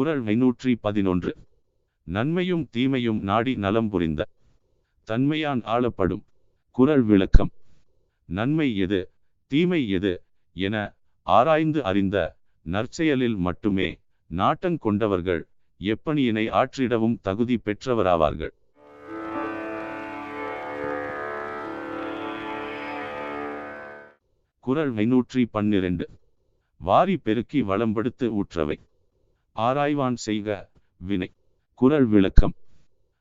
குரல் ஐநூற்றி பதினொன்று. நன்மையும் தீமையும் நாடி நலம் புரிந்த தன்மையான் ஆளப்படும் குரல் விளக்கம். நன்மை எது தீமை எது என ஆராய்ந்து அறிந்த நற்செயலில் மட்டுமே நாட்டங்கொண்டவர்கள் எப்பணியினை ஆற்றிடவும் தகுதி பெற்றவராவார்கள். குரல் ஐநூற்றி பன்னிரண்டு. வாரி பெருக்கி வளம்படுத்து ஊற்றவை. ஆராய்வான் செய்க வினை. குரல் விளக்கம்.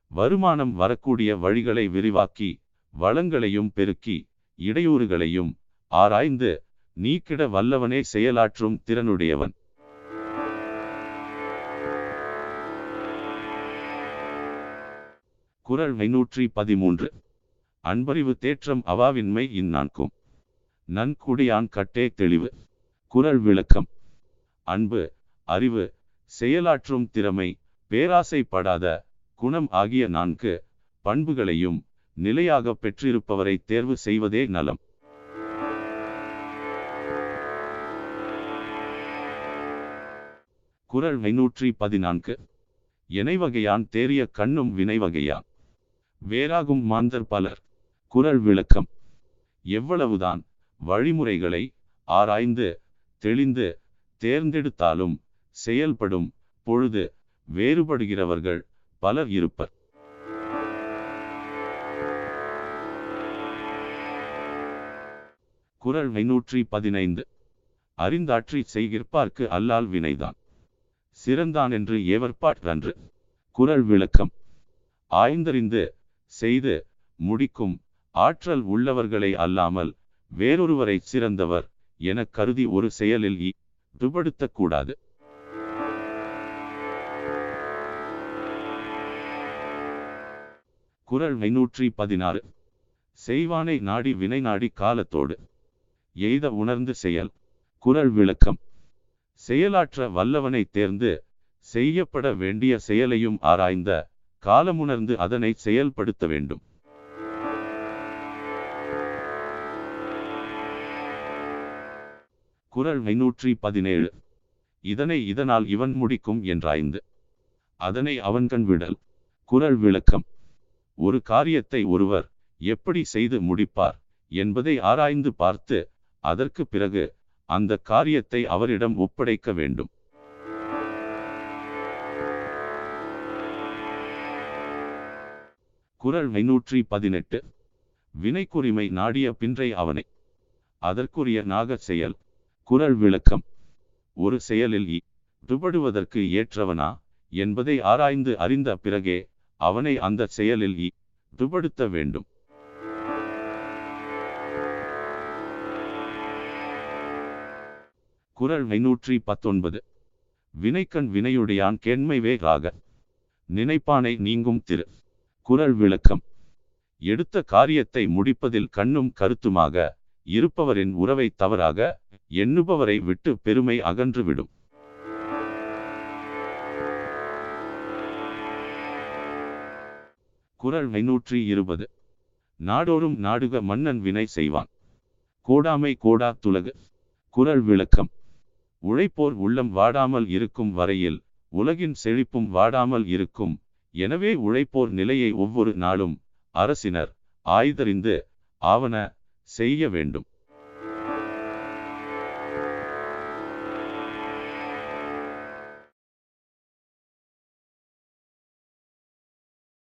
வருமானம் வரக்கூடிய வழிகளை விரிவாக்கி வளங்களையும் பெருக்கி இடையூறுகளையும் ஆராய்ந்து நீக்கிட வல்லவனே செயலாற்றும் திறனுடையவன். குறள் ஐநூற்றி பதிமூன்று. அன்பறிவு தேற்றம் அவாவின்மை இந்நான்கும். நன்குடியான் கட்டே தெளிவு. குரல் விளக்கம். அன்பு அறிவு செயலாற்றும் திறமை பேராசைப்படாத குணம் ஆகிய நான்கு பண்புகளையும் நிலையாக பெற்றிருப்பவரை தேர்வு செய்வதே நலம். குரல் ஐநூற்றி பதினான்கு. எனைவகையான் தேறிய கண்ணும் வினைவகையான் வேறாகும் மாந்தர் பலர். குரல் விளக்கம். எவ்வளவுதான் வழிமுறைகளை ஆராய்ந்து தெளிந்து தேர்ந்தெடுத்தாலும் செயல்படும் பொழுது வேறுபடுகிறவர்கள் பலர் இருப்பர். குரல் ஐநூற்றி பதினைந்து. அறிந்தாற்றி செய்கிற்பார்க்கு அல்லால் வினைதான். சிறந்தான் என்று ஏவற்பாற்றன்று குரல் விளக்கம். ஆய்ந்தறிந்து செய்து முடிக்கும் ஆற்றல் உள்ளவர்களை அல்லாமல் வேறொருவரை சிறந்தவர் என கருதி ஒரு செயலில் ஈடுபடுத்தக்கூடாது குரல் ஐநூற்றி பதினாறு செய்வானை நாடி வினை நாடி காலத்தோடு. எய்த உணர்ந்து செயல். குரல் விளக்கம். செயலாற்ற வல்லவனை தேர்ந்து செய்யப்பட வேண்டிய செயலையும் ஆராய்ந்த காலமுணர்ந்து அதனை செயல்படுத்த வேண்டும். குரல் ஐநூற்றி பதினேழு இதனை இதனால் இவன் முடிக்கும் என்றாய்ந்து. அதனை அவன் கண் விடல். குரல் விளக்கம். ஒரு காரியத்தை ஒருவர் எப்படி செய்து முடிப்பார் என்பதை ஆராய்ந்து பார்த்து அதற்கு பிறகு அந்த காரியத்தை அவரிடம் ஒப்படைக்க வேண்டும். குரல் ஐநூற்றி பதினெட்டு. வினைக்குரிமை நாடிய பின்றை அவனை. அதற்குரிய நாகச் செயல் குரல் விளக்கம். ஒரு செயலில் ஈடுபடுவதற்கு ஏற்றவனா என்பதை ஆராய்ந்து அறிந்த பிறகே அவனை அந்த செயலில் ஈடுபடுத்த வேண்டும். குரல் ஐநூற்றி பத்தொன்பது. வினைக்கண் வினையுடையான் கேண்மைவே ராக நினைப்பானை நீங்கும் திரு. குரல் விளக்கம். எடுத்த காரியத்தை முடிப்பதில் கண்ணும் கருத்துமாக இருப்பவரின் உறவை தவறாக எண்ணுபவரை விட்டு பெருமை அகன்றுவிடும் குரல் ஐநூற்றி இருபது. நாடோறும் நாடுக மன்னன் வினை செய்வான். கோடாமை கோடா துலகு. குரல் விளக்கம். உழைப்போர் உள்ளம் வாடாமல் இருக்கும் வரையில் உலகின் செழிப்பும் வாடாமல் இருக்கும். எனவே உழைப்போர் நிலையை ஒவ்வொரு நாளும் அரசினர் ஆய்தறிந்து ஆவன செய்ய வேண்டும்.